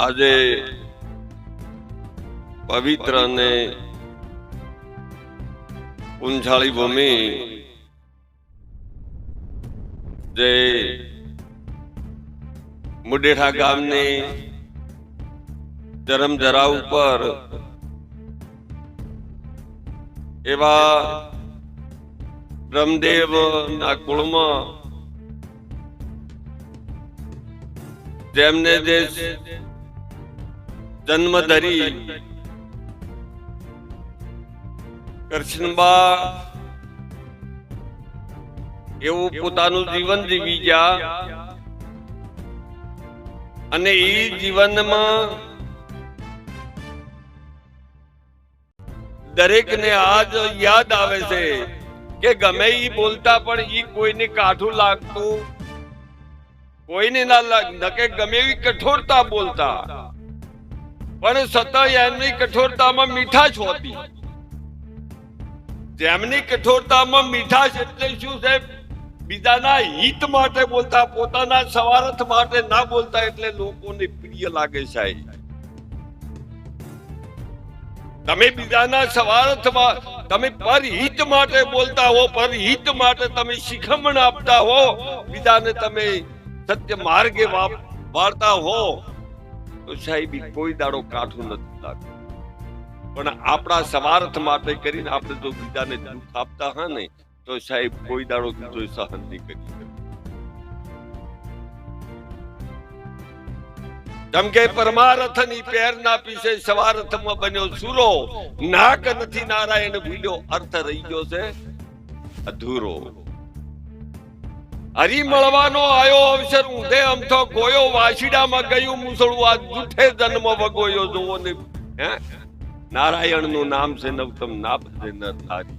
આજે પવિત્ર અને ઉંઝાળી ભૂમિ જે મુડેઠા ગામની ધરમધરા ઉપર એવા રમદેવ ના કુળમાં જેમને જે જન્મ ધરી કૃષ્ણબા એવું પોતાનું જીવન જીવી ગયા. અને એ જીવનમાં દરેકને આજ યાદ આવે છે કે ગમે ઈ બોલતા પણ ઈ કોઈને કાઠું લાગતું કોઈને ના લાગ કે ગમે એવી કઠોરતા બોલતા. પણ સતત એમની કઠોરતામાં મીઠાશ હોતી. જેમની કઠોરતામાં મીઠાશ એટલે શું છે બીજાના હિત માટે બોલતા, પોતાના સવારથ માટે ના બોલતા એટલે લોકોને પ્રિય લાગે છે તમે બીજાના સવારથમાં, તમે પરહિત માટે બોલતા હો, પરહિત માટે તમે શિખમણ આપતા હો, બીજાને તમે સત્ય માર્ગે વાર્તા હો. સાહેબ કોઈ દાડો કાઠું નથી લાગતું. પણ આપણા સ્વાર્થ માટે કરીને આપણે જો બીજાને દુઃખ આપતા હા ને, તો સાહેબ, કોઈ દાડો બીજો સહન નહીં કરી શકે. કે પરમારથની પેર ના પીછે સવારથમાં બન્યો સુરો. નાક નથી નારાયણ, ભૂલ્યો અર્થ રહી ગયો છે, અધૂરો. હરી મળવાનો આયો અવસર ઊંધે અમથો ગોયો, વાછીડામાં ગયું મુસળું આ જૂઠે જન્મ વગોયો જોવો ને. હે? નારાયણનું નામ છે નવતમ ના છે નર નારી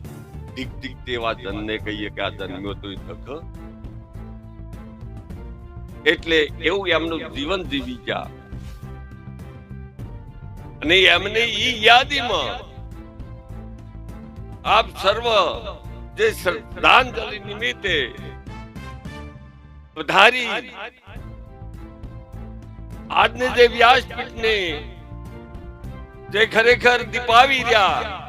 ઠીક ઠીક તેવા જનને કહીએ કે આ જન્મ્યો તો ધક એટલે એવું એમનું જીવન જીવી ગયા. અને એમને ઈ યાદીમાં આપ સર્વ જે શ્રદ્ધાંજલિ નિમિત્તે પધારી આજને જે વ્યાસપીઠને જે ખરેખર દીપાવી રહ્યા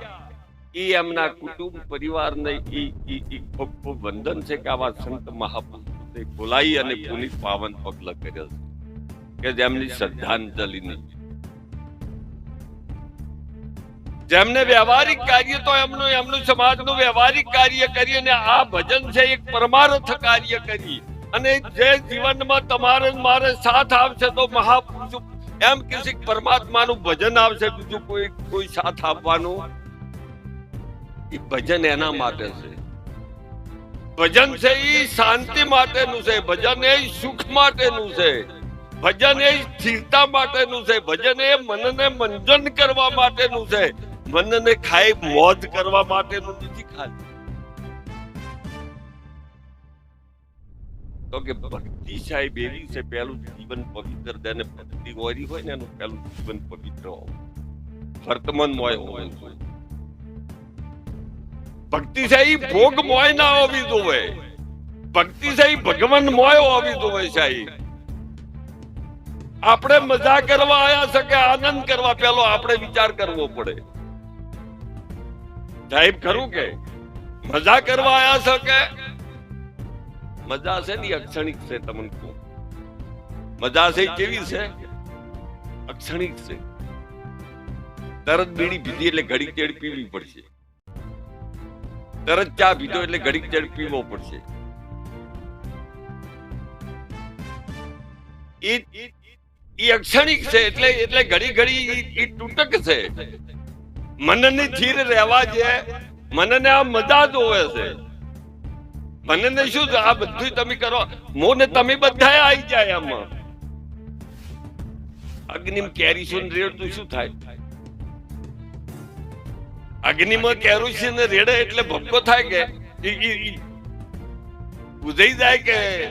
એ એમના કુટુંબ પરિવારને ઈ ખૂબ ખૂબ વંદન છે કે આવા સંત મહાપુરુષે બોલાઈ અને પુનિત પાવન પગલા કર્યા છે કે જેમની શ્રદ્ધાંજલિની જેમને વ્યવહારિક કાર્ય તો એમનું એમનું સમાજનું વ્યવહારિક કાર્ય કરી અને આ ભજન છે એક પરમાર્થ કાર્ય કરી અને જે જીવનમાં તમારે મારે સાથ આવશે તો મહાપુરુષ, એમ કે પરમાત્માનું ભજન આવશે, બીજું કોઈ કોઈ સાથ આપવાનું એ ભજન એના માટે છે. ભજન છે એ શાંતિ માટેનું છે, ભજન એ સુખ માટેનું છે, ભજન એ સ્થિરતા માટેનું છે, ભજન એ મનને મંજન કરવા માટેનું છે, મનને ખાઈ મોજ કરવા માટેનું નથી ખાલી તો કે ભક્તિ સાહેબ એવી છે, પેલું જીવન પવિત્ર જેને ભક્તિ ઓરી હોય ને એનું પેલું જીવન પવિત્ર વર્તમાન મોય હોવું ભક્તિ સાહેબ ભોગ મોય ના હોવી જોવે ભક્તિ સાહેબ ભગવાન મોય હોવી જોવે સાહેબ. આપણે મજા કરવા આયા છે કે આનંદ કરવા, પેલો આપણે વિચાર કરવો પડે. સાહેબ, ખરું કે? મજા કરવા આયા છે કે મજા છે ને અક્ષણિક છે તમને કહું. મજા છે કેવી છે? અક્ષણિક છે. તરત બીડી પીધી એટલે ઘડીક ચેડ પીવી પડશે. તરત ચા પીધો એટલે ઘડીક ચેડ પીવો પડશે. ઈ અક્ષણિક છે એટલે એટલે ઘડી ઘડી ઈ તૂટક છે. મનની ધીર રહેવા જે મનને આ મજા જ હોવે છે. મનને શું આ બધું તમે કરો. મોને તમે બધા આવી જાય આમાં. અગ્નિમ રેડ રેડતું શું થાય? અગ્નિમાં કેરોસીન રેડે એટલે ભપકો થાય કે? ઈ- ઈ- ઈ. બુઝાઈ જાય કે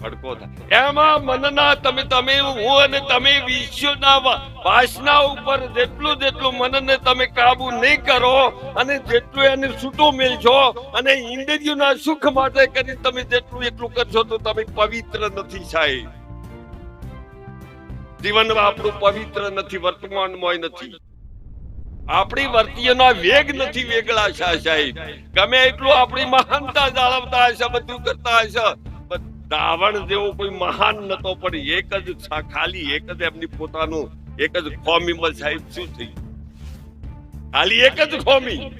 ભડકો થાય એમાં મનના તમે તમે હું અને તમે વિશ્વના વાસના ઉપર જેટલું જેટલું મનને તમે કાબુ નહીં કરો અને જેટલું એને છૂટો મેલશો અને ઇન્દ્રિયોના સુખ માટે કરી તમે જેટલું એટલું કરશો તો તમે પવિત્ર નથી સાહેબ. જીવનમાં આપણું પવિત્ર નથી, વર્તમાનમાં નથી. આપણી વર્તીયનો વેગ નથી વેગળા સાહેબ. ગમે એટલું આપણી મહાનતા જાળવતા હશે, બધું કરતા હશે રાવણ જેવો કોઈ મહાન નતો, પણ એક જ ખાલી એક જ એમની પોતાનું, એક જ ખોમી સાહેબ શું થયું? ખાલી એક જ ખોમી.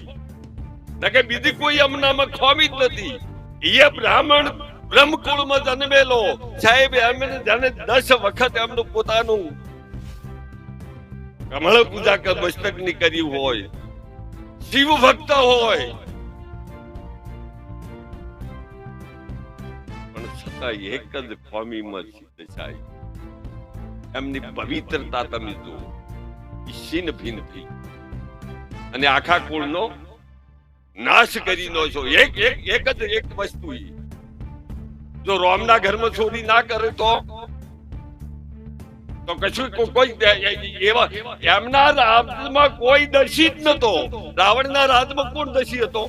કે બીજી કોઈ એમનામાં ખોમી જ નથી. એ બ્રાહ્મણ બ્રહ્મકુળમાં જન્મેલો. સાહેબ, એમને જાણે દસ વખત એમનું પોતાનું કમળ પૂજા મસ્તકની કરી હોય. શિવ ભક્ત હોય. પણ એક જ ફોમીમાં સિદ્ધ થાય એમની પવિત્રતા તમે જુઓ ઈ છીન ભીન થઈ અને આખા કુળનો નાશ કરી નો છો એક એક એક જ એક વસ્તુ જો રોમના ઘરમાં ચોરી ના કરે તો તો કશું કોઈ એવા એમના રાજમાં કોઈ દર્શી જ નતો રાવણના રાજમાં કોણ દર્શી હતો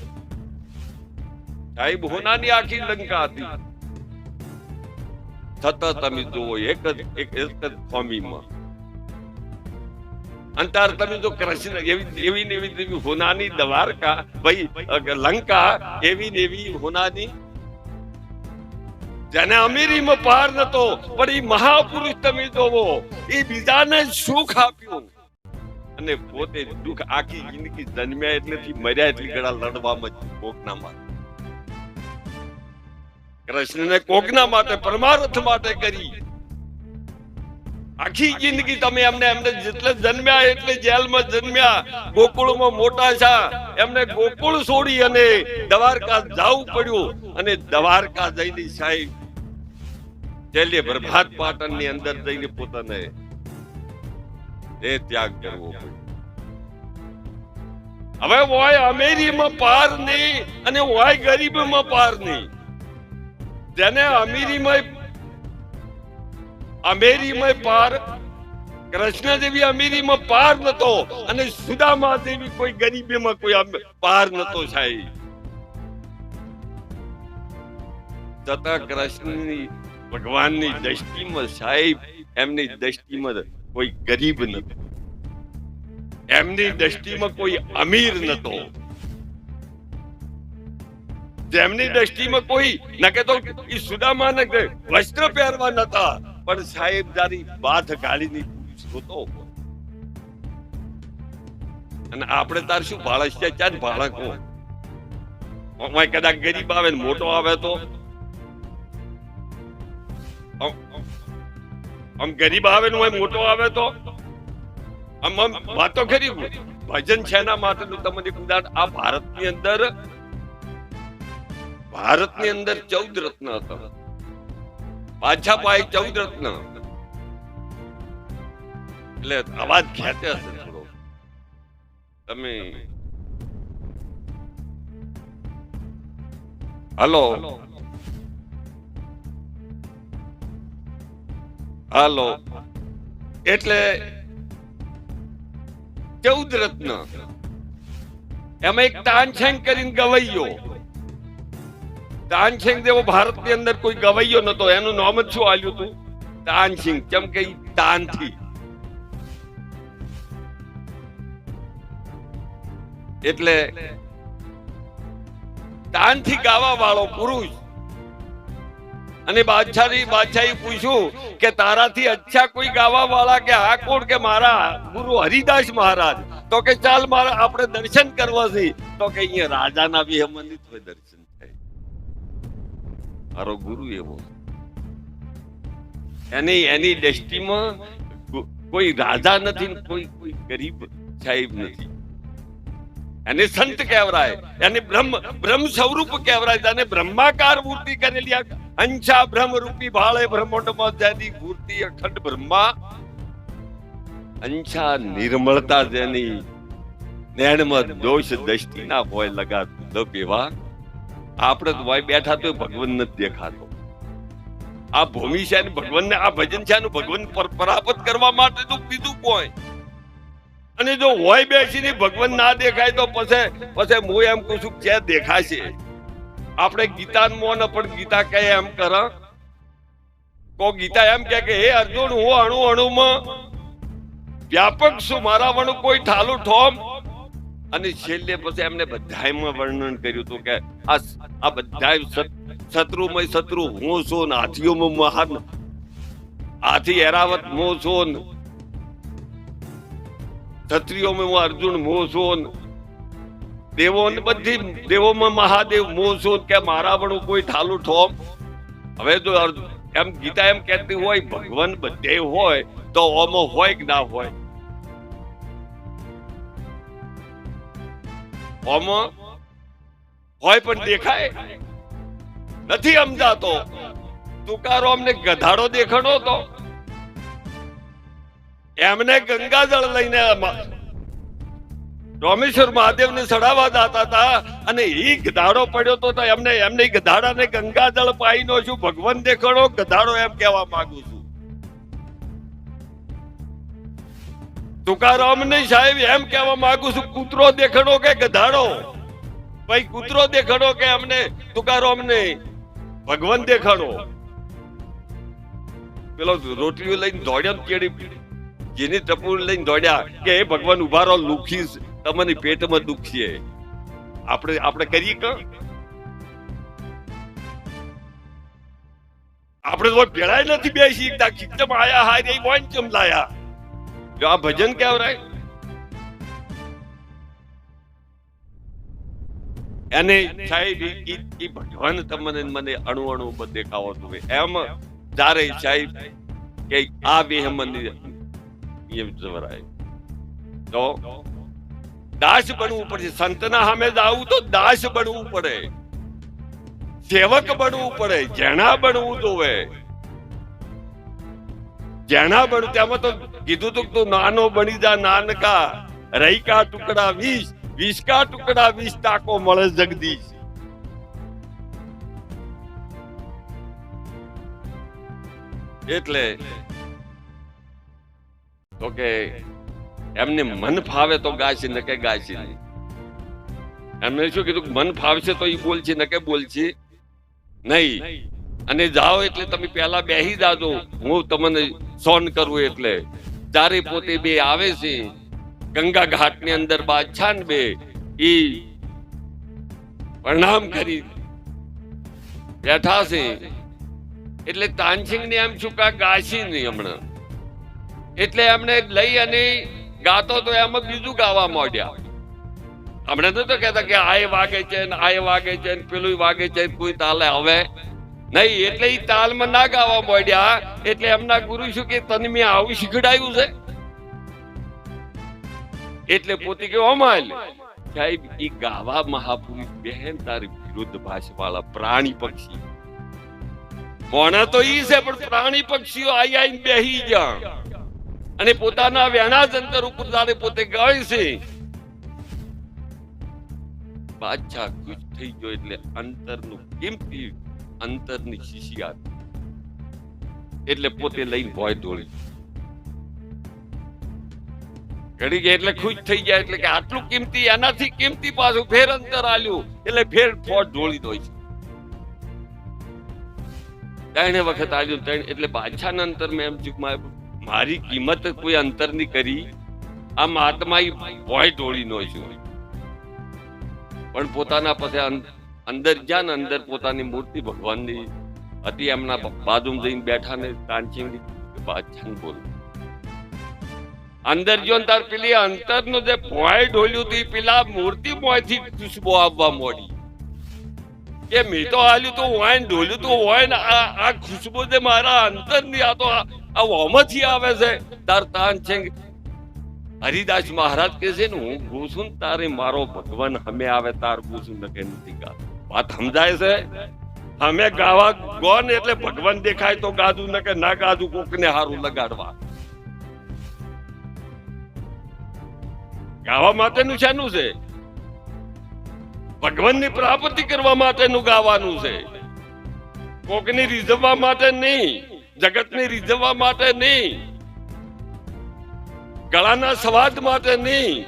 સાહેબ હોનાની આખી લંકા હતી સતત તમે જુઓ, એક જ એક જ ફોમીમાં અંતર તમે જો કૃષ્ણ એવી એવી ને એવી હોનાની દ્વારકા, ભાઈ લંકા, એવી ને હોનાની. જેને અમીરીમાં પાર નતો, પણ એ મહાપુરુષ તમે જોવો એ બીજાને સુખ આપ્યું. અને પોતે દુઃખ આખી જિંદગી જન્મ્યા એટલેથી મર્યા એટલી ઘડા લડવામાં જ ના માટે કૃષ્ણને કોકના માટે, પરમાર્થ માટે કરી. આખી જિંદગી તમે એમને એમને જેટલે જન્મ્યા, એટલે જેલમાં જન્મ્યા. ગોકુળમાં મોટા થયા. એમને ગોકુળ છોડી અને દ્વારકા જવું પડ્યું. અને દ્વારકા જઈને સાહેબ છેલ્લે પ્રભાત પાટણની અંદર જઈને પોતાને એ ત્યાગ કરવો પડ્યો. હવે હોય અમેરીમાં પાર નહીં અને હોય ગરીબમાં પાર નહીં. જેને અમીરીમય અમેરીમાં પાર કૃષ્ણ દેવી અમીરીમાં પાર નતો અને સુદામા દેવી કોઈ ગરીબીમાં કોઈ પાર નતો સાહેબ. છતાં કૃષ્ણની ભગવાનની દ્રષ્ટિમાં સાહેબ, એમની દ્રષ્ટિમાં કોઈ ગરીબ નતો એમની દ્રષ્ટિમાં કોઈ અમીર નતો. જેમની દ્રષ્ટિમાં કોઈ નકે તો એ સુદામાને વસ્ત્ર પહેરવા નતા. પણ સાહેબ તારી બાથ ગાળીની જોતો અને આપણે તાર શું ભાળસ છે ચાર ભાળકો? અમાય કદાચ ગરીબ આવે ને મોટો આવે તો? આમ- ગરીબ આવે ને મોટો આવે તો? આમ આમ વાતો ખરી ભજન છે એના માટેનું તમને કદાચ આ ભારતની અંદર ભારતની અંદર ચૌદ રત્ન હતા. પાછા પાય ચૌદ રત્ન. એટલે અવાજ ખેંચે હશે થોડો. તમે હલો. હાલો. એટલે ચૌદ રત્ન. એમાં એક તાનછેન કરીને ગવૈયો તાનસિંહ દેવો ભારતની અંદર કોઈ ગવૈયો નતો. એનું નામ જ શું આલ્યું હતું દાનસિંહ કેમ કે ઈ તાનથી એટલે તાનથી ગાવા વાળો પુરુષ. અને બાદશાહી બાદશાહી પૂછ્યું કે તારાથી અચ્છા કોઈ ગાવા વાળા કે આ કોણ? કે મારા ગુરુ હરિદાસ મહારાજ. તો કે ચાલ મારા, આપણે દર્શન કરવા છે. તો કે અહીંયા રાજાના બી મંદિર દર્શન થાય. મારો ગુરુ એવો. એની એની દ્રષ્ટિમાં કોઈ રાજા નથી કોઈ કોઈ ગરીબ સાહેબ નથી. એને સંત કહેવરાય, એને બ્રહ્મ બ્રહ્મ સ્વરૂપ કહેવરાય એને બ્રહ્માકાર મૂર્તિ કરેલી અંશા બ્રહ્મ રૂપી ભાળે બ્રહ્માંડમાં જેની મૂર્તિ અખંડ બ્રહ્મા. અંશા નિર્મળતા જેની નેણમાં દોષ દ્રષ્ટિ ના હોય લગાતું દપ એવા આપણે તો ભાઈ બેઠા તો ભગવાન નથી દેખાતો. આ ભૂમિ છે ભગવાનને આ ભજન છે ભગવાન પર પરાપત કરવા માટે તો બીજું કોઈ. અને જો હોય બેસીને ભગવાન ના દેખાય તો પછી પછી હું એમ કહું છું કે દેખાશે. આપણે ગીતા મોન પણ ગીતા કહે એમ કર. કો ગીતા એમ કે, હે અર્જુન, હું અણુ અણુમાં વ્યાપક શું મારા વણું કોઈ ઠાલું ઠોમ. અને છેલ્લે પછી એમને બધાયમાં વર્ણન કર્યું હતું કે આ બધા શત્રુમય શત્રુ, હું છું ને મહાન હાથી એરાવત હું છું ને ક્ષત્રિયોમાં હું અર્જુન, હું છું દેવો બધી દેવોમાં મહાદેવ, હું છું કે મારા પણ કોઈ ઠાલું ઠોમ. હવે જો એમ ગીતા એમ કહેતી હોય, ભગવાન બધે હોય, તો ઓમો હોય કે ના હોય? ઓમો હોય પણ દેખાય. નથી સમજાતો તુકારો અમને ગધાડો દેખાડો હતો એમને ગંગાજળ લઈને રોમેશ્વર મહાદેવ ને ચડાવવા જતા હતા અને એ ગધાડો પડ્યો તો એમને એમને ગધાડાને ગંગાજળ પાઈનો છું, ભગવાન દેખાડો, ગધાડો એમ કહેવા માંગુ છું. તુકારામ ને સાહેબ એમ કહેવા માંગુ છું, કૂતરો દેખાડો કે ગધાડો? ભાઈ, કૂતરો દેખાડો કે અમને તુકારો અમને? ભગવાન દેખાડો. પેલો રોટલીઓ લઈને દોડ્યા કેડી જેની ટપુ લઈને દોડ્યા કે, હે ભગવાન, ઊભા રહો, લુખી તમને પેટમાં દુખ આપણે આપણે કરીએ ક? આપણે તો ભેળાય નથી બેસી. ખીચમ આયા હારી વોન ચમ લાયા. જો આ ભજન કેવરાય એને સાહેબ ઈ ભગવાન તમને મને અણુ અણુ બધે દેખાવતું હોય. એમ જ્યારે સાહેબ કે આ બે મંદિર તો દાસ બનવું પડે સંતના સામે આવું તો દાસ બનવું પડે. સેવક બનવું પડે. જેણા બનવું જોવે જેણા બનવું, તેમાં તો કીધું તું નાનો બની જા, નાનકા રહીકા ટુકડા વીસ. વીસ કા ટુકડા વીસ ટાકો મળે જગદીશ. એટલે તો કે એમને મન ફાવે તો ગાશે નકે ગાશે નહીં. એમને શું કીધું કે મન ફાવશે તો એ બોલશે નકે બોલશે? નહીં. અને જાઓ એટલે તમે પહેલા બેહી જાજો. હું તમને સોન કરું એટલે. ચારે પોતે બે આવે છે. ગંગા ઘાટની અંદર બાદશાહ બે ઈ પ્રણામ કરી બેઠા છે. એટલે તાનસિંહ ને એમ ચૂકા ગાશી નહીં હમણાં. એટલે એમને લઈ અને ગાતો તો એમાં બીજું ગાવા માંડ્યા. હમણાં નતો કહેતા કે આય વાગે છે ને આ વાગે છે ને પેલું વાગે છે કોઈ તાલે હવે નહીં, એટલે એ તાલમાં ના ગાવા માંડ્યા. એટલે એમના ગુરુ શું કે, તને મેં આવું શીખડાયું છે? એટલે પોતે કે અમાલ. સાહેબ, એ ગાવા મહાપુરુષ બહેન તારી વિરુદ્ધ ભાષવાળા પ્રાણી પક્ષી. મોણા તો ઈ છે, પણ પ્રાણી પક્ષીઓ આઈ આઈને બેહી ગયા અને પોતાના વેણા જંતર ઉપર તારે પોતે ગાય છે. બાદશાહ ખુશ થઈ ગયો એટલે અંતરનું કિંમતી અંતરની શિશિયાત એટલે પોતે લઈને ભોય દોડી. ઘડી ગયા એટલે ખુશ થઈ ગયા એટલે કે આટલું કિંમતી એનાથી કિંમતી પાછું ફેર અંતર આલ્યું. એટલે ફેર ફોટ ઢોળી દો છે. ત્રણે વખત આલ્યું, ત્રણ, એટલે બાદશાહના અંતર મેં એમ થયું મારી કિંમત કોઈ અંતરની કરી. આ મહાત્મા ભોય ઢોળી નો છું. પણ પોતાના પાસે અંદર જ્યાં અંદર પોતાની મૂર્તિ ભગવાનની હતી. એમના બાજુમાં જઈને બેઠા ને કાંચીવડી બાદશાહ બોલ. અંદર જો ને તાર પેલી અંતરનું જે ભોય ઢોલ્યું હતું પેલા મૂર્તિ મોયથી ખુશબો આવવા મોડી. કે મેં તો હાલ્યું તો વાઈન ઢોલ્યું તો હોય ને આ ખુશ્બુ જે મારા અંતરની આ તો આ વોમાંથી આવે છે. તાર તાન છે હરિદાસ મહારાજ કે છે ને, હું ઘૂસું ને તારે મારો ભગવાન હમે આવે, તાર ઘૂસું કે નથી ગા. વાત સમજાય છે? અમે ગાવા ગોન એટલે ભગવાન દેખાય તો ગાજુ ને કે ના ગાધું કોકને હારું લગાડવા. ગાવા માટેનું શાનું છે? ભગવાનની પ્રાપ્તિ કરવા માટેનું ગાવાનું છે. કોકની રીઝવવા માટે નહીં, જગતને રીઝવવા માટે નહીં, ગળાના સ્વાદ માટે નહીં.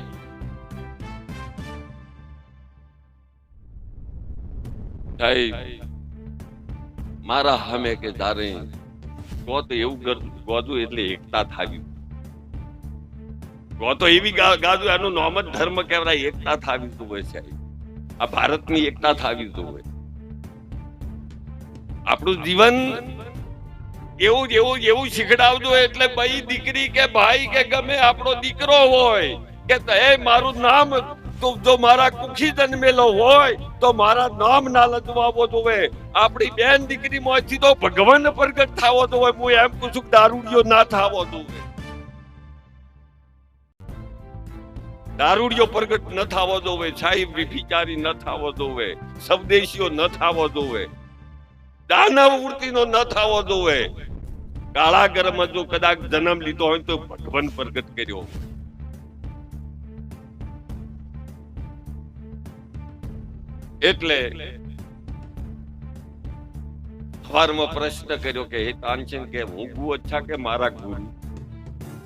મારા હમે કે તારે ગોત એવું ગોતું એટલે એકતા થાવી તો તો એવી ગાજુ એનું નામ જ ધર્મ કહેવાય, એકતા થાવી હોય છે આ ભારતની એકતા થાવી જોવે આપણું જીવન એવું જ એવું જ, એવું શીખડાવજો એટલે ભાઈ દીકરી કે ભાઈ કે ગમે આપણો દીકરો હોય, કે એ, મારું નામ તો જો મારા કુખી જન્મેલો હોય, તો મારા નામ ના લજવાવો જોવે. આપણી બેન દીકરી માંથી તો ભગવાન પ્રગટ થાવો જોવે. હું એમ કુછુક દારૂડિયો ના થાવો જોવે. દારૂડિયો પ્રગટ ન થાવો દોવે સાહેબ વિભિચારી ન થાવો દોવે સ્વદેશીઓ ન થાવો દોવે દાનવ વૃત્તિનો ન થાવો દોવે કાળા ગરમાં જો કદાચ જન્મ લીધો હોય તો ભગવાન પ્રગટ કર્યો. એટલે સવારમાં પ્રશ્ન કર્યો કે, હે તાનસેન, કે હું ગુ અચ્છા કે મારા ગુરુ?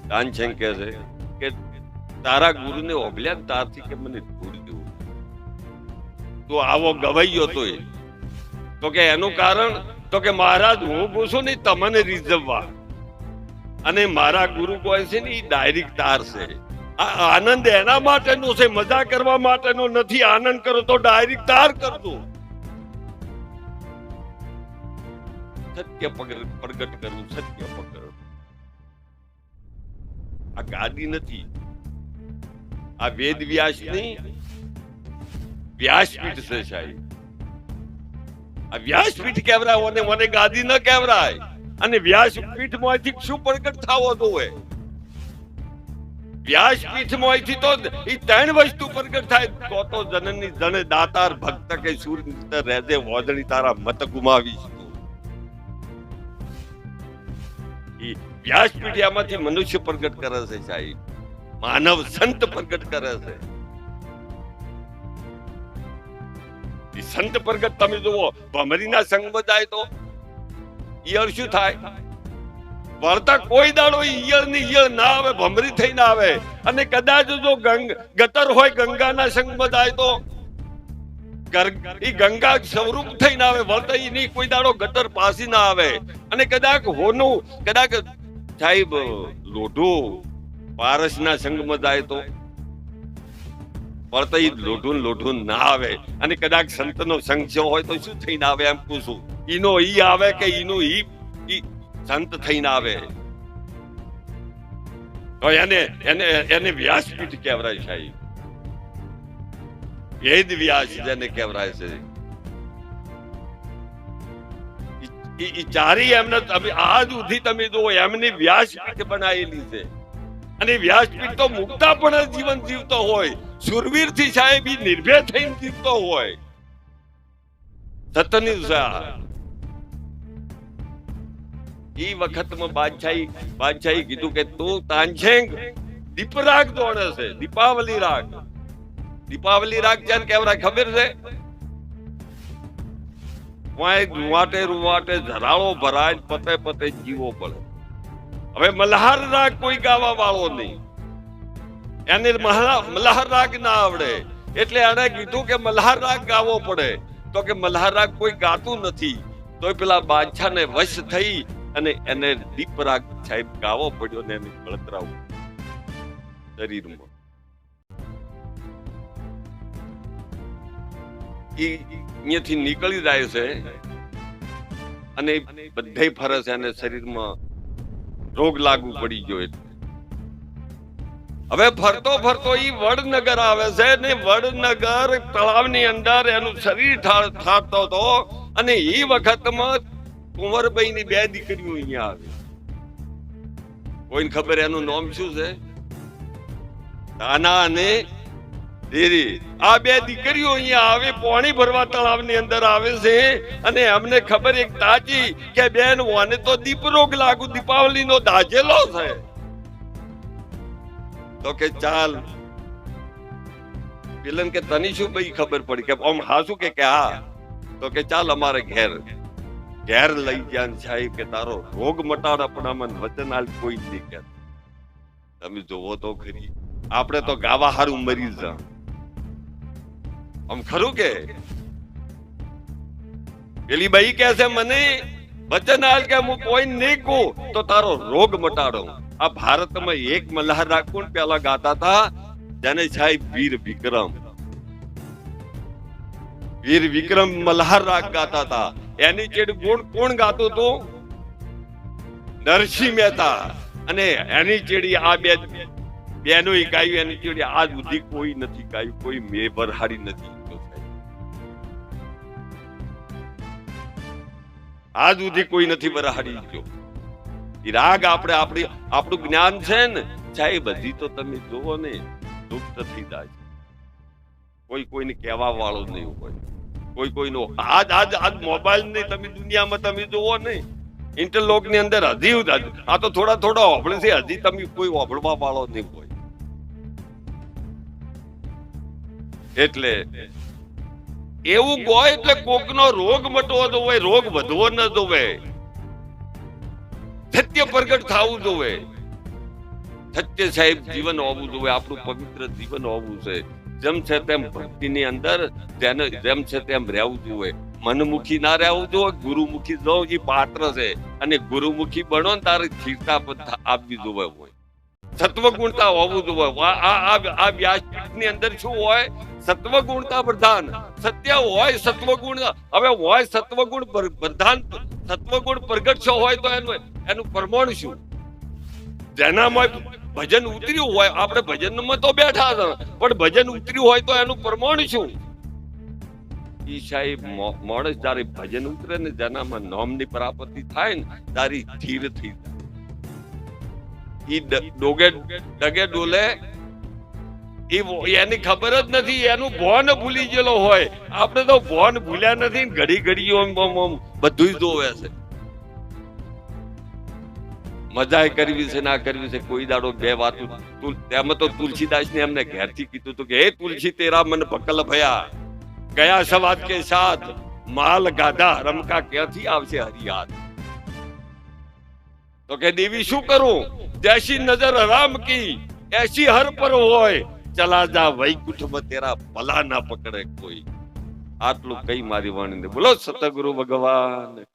તાનસેન કહે છે કે તારા ગુરુને ઓગલ્યા તારથી કે મને ધૂળ દેવું તો આવો ગવાયો તો એ તો કે એનું કારણ, તો કે મહારાજ, હું પૂછું નહીં તમને રીઝવવા. અને મારા ગુરુ કોઈ છે ને એ ડાયરેક્ટ તાર છે. આ આનંદ એના માટેનો છે, મજા કરવા માટેનો નથી. આનંદ કરો તો ડાયરેક્ટ તાર કરજો સત્ય પ્રગટ કરવું, સત્ય પકડ આ ગાદી નથી. આ વેદ વ્યાસ નહીં વ્યાસપીઠ છે સાહેબ. આ વ્યાસપીઠ કેવરાય અને મને ગાદી ન કેવરાય. અને વ્યાસપીઠમાંથી શું પ્રગટ થાવો જોવે વ્યાસપીઠમાંથી તો ઈ ત્રણ વસ્તુ પ્રગટ થાય. તો તો જનની જણ દાતાર ભક્ત કે સુર રહેજે, વોદળી તારા મત ગુમાવીશ વ્યાસપીઠ આમાંથી મનુષ્ય પ્રગટ કરે છે સાહેબ. માનવ સંત પ્રગટ કરે છે. એ સંત પ્રગટ તમે જુઓ, ભમરીના સંગમાં જાય તો ઈયળ શું થાય? વળતા કોઈ દાડો ઈયળની ઈયળ ના આવે, ભમરી થઈ ના આવે. અને કદાચ જો ગંગ, ગતર હોય ગંગાના સંગમાં જાય તો એ ગંગા સ્વરૂપ થઈને આવે વળતા ઈ ની કોઈ દાડો ગટર પાસી ના આવે. અને કદાચ હોનું, કદાચ સાહેબ, લોઢું પારસના સંગમાં જાય તો પરત લોઢું લોઢું ના આવે. અને કદાચ સંતનો સંગ થયો હોય તો શું થઈને આવે એમ પૂછું ઈનો ઈ આવે કે ઈનું ઈ સંત થઈને આવે? તો એને એને એને વ્યાસપીઠ કહેવાય સાહેબ. વેદ વ્યાસ જેને કહેવરાય છે. ચારેય એમને તમે આજ સુધી તમે જો એમની વ્યાસપીઠ બનાવેલી છે. અને વ્યાસપીઠ તો મુક્તાપણે જીવન જીવતો હોય. સુરવીરથી સાહેબ નિર્ભય થઈને જીવતો હોય. સતની ઈ વખતમાં બાદશાહી બાદશાહી કીધું કે તું તાંછેંગ દીપરાગ દોડે છે, દીપાવલી રાગ. દીપાવલી રાગ જેને કેવરા ખબર છે? વાંય રૂવાટે રૂવાટે ધરાળો ભરાય પતે પતે જીવો પડે. હવે મલ્હાર રાગ કોઈ ગાવા વાળો નહીં. એને મલ્હાર રાગ ના આવડે. એટલે એને કીધું કે મલ્હાર રાગ ગાવો પડે. તો કે મલ્હાર રાગ કોઈ ગાતું નથી. તોય પેલા બાદશાહને વશ થઈ અને એને દીપ રાગ સાહેબ ગાવો પડ્યો ને એને બળતરાવું શરીરમાં. એ અહીંયાથી નીકળી જાય છે. અને બધે ફરે છે અને શરીરમાં. રોગ લાગુ પડી ગયો એટલે. હવે ફરતો ફરતો ઈ વડનગર આવે છે ને વડનગર તળાવની અંદર એનું શરીર થાળતો હતો અને ઈ વખતમાં કુંવરબાઈ ની બે દીકરીઓ અહીંયા આવે. કોઈને ખબર એનું નામ શું છે? તાના અને દેરી આ બે દીકરીઓ અહીંયા આવે, પાણી ભરવા તળાવની અંદર આવે છે અને અમને ખબર એક તાજી કે બેન વાને તો દીપરોગ લાગુ દીપાવલી નો દાજેલો છે. તો કે ચાલ. પેલન કે તને શું ભાઈ ખબર પડી કે આમ હાસું કે કે હા. તો કે ચાલ અમારે ઘેર. ઘેર લઈ ગયા સાહેબ કે તારો રોગ મટાડ આપણા મન વચન હાલ કોઈ નહીં કે તમે જોવો તો ખરી. આપણે તો ગાવા હારું મરી જા આમ ખરું કે? પેલી બાઈ કે છે, મને વચન હાલ કે હું કોઈ નહીં કહું, તો તારો રોગ મટાડો. આ ભારતમાં એક મલ્હાર રાખું પેલા ગાતા હતા, જેને સાહેબ વીર વિક્રમ. વીર વિક્રમ મલ્હાર રાગ ગાતા હતા. એની ચેડ ગુણ કોણ ગાતું હતું નરસિંહ મહેતા. અને એની ચેડી આ બે બેનો ગાયું, એની જોડે આજ સુધી કોઈ નથી ગાયું, કોઈ મે બરહારી નથી આજ સુધી કોઈ નથી બરાહારી ગયો. રાગ આપણે, આપણી, આપણું જ્ઞાન છે ને ચાહે બધી તો તમે જુઓ ને, લુપ્ત થઈ જાય કોઈ કોઈને કહેવા વાળો નહીં હોય. કોઈ કોઈનો, આજ આજ આજ મોબાઈલ ને તમે દુનિયામાં તમે જુઓ ને ઇન્ટરલોકની અંદર હજી આ તો થોડા થોડા ઓભળે છે, હજી તમે કોઈ ઓભળવા વાળો નહીં હોય. એટલે એવું હોય એટલે કોકનો રોગ મટવો જોવે, રોગ વધવો ન જોવે. સત્ય પ્રગટ થવું જોવે. સત્ય સાહેબ જીવન હોવું જોવે, આપણું પવિત્ર જીવન હોવું છે. જેમ છે તેમ ભક્તિની અંદર જેને જેમ છે તેમ રહેવું જોઈએ મનમુખી ના રહેવું જોઈએ ગુરુમુખી જો એ પાત્ર છે. અને ગુરુમુખી બનો ને તારે સ્થિરતા આપવી જોવે હોય. સત્વગુણતા હોવું જોવે. આ- આ વ્યાસપીઠની અંદર શું હોય? સત્વગુણતા પ્રધાન? સત્ય હોય સત્વગુણ. હવે હોય સત્વગુણ પર- પ્રધાન સત્વગુણ પ્રગટ છો હોય તો એનું એનું પ્રમાણ શું? જેનામાં ભજન ઉતર્યું હોય, આપણે ભજનમાં તો બેઠા હતા, પણ ભજન ઉતર્યું હોય તો એનું પ્રમાણ શું? ઈ સાહેબ માણસ જયારે ભજન ઉતરે ને જેનામાં નોમની પ્રાપ્તિ થાય ને તારી સ્થિર થઈ ઈ ડોગે ડગે ડોલે એની ખબર જ નથી, એનું ભોન ભૂલી ગયેલો હોય. આપણે તો ભોન ભૂલ્યા નથી ઘડી ઘડી બધું જ ધોવે છે. મજા કરવી છે, ના કરવી છે, કોઈ દાડો બે વાતો એમાં તો તુલસીદાસ ને એમને ઘેરથી કીધું હતું કે, હે તુલસી, તેરા મન પકલ ભયા. ગયા સવાદ કે સાથ માલ ગાધા રમકા ક્યાંથી આવશે હરિયાદ? તો કે, દેવી, શું કરું? જૈસી નજર રામ કી. એસી હર પર હોય. ચલા જા વૈકુંઠમાં તેરા ભલા ના પકડે કોઈ. આટલું કઈ મારી વાણીને. બોલો સતગુરુ ભગવાન.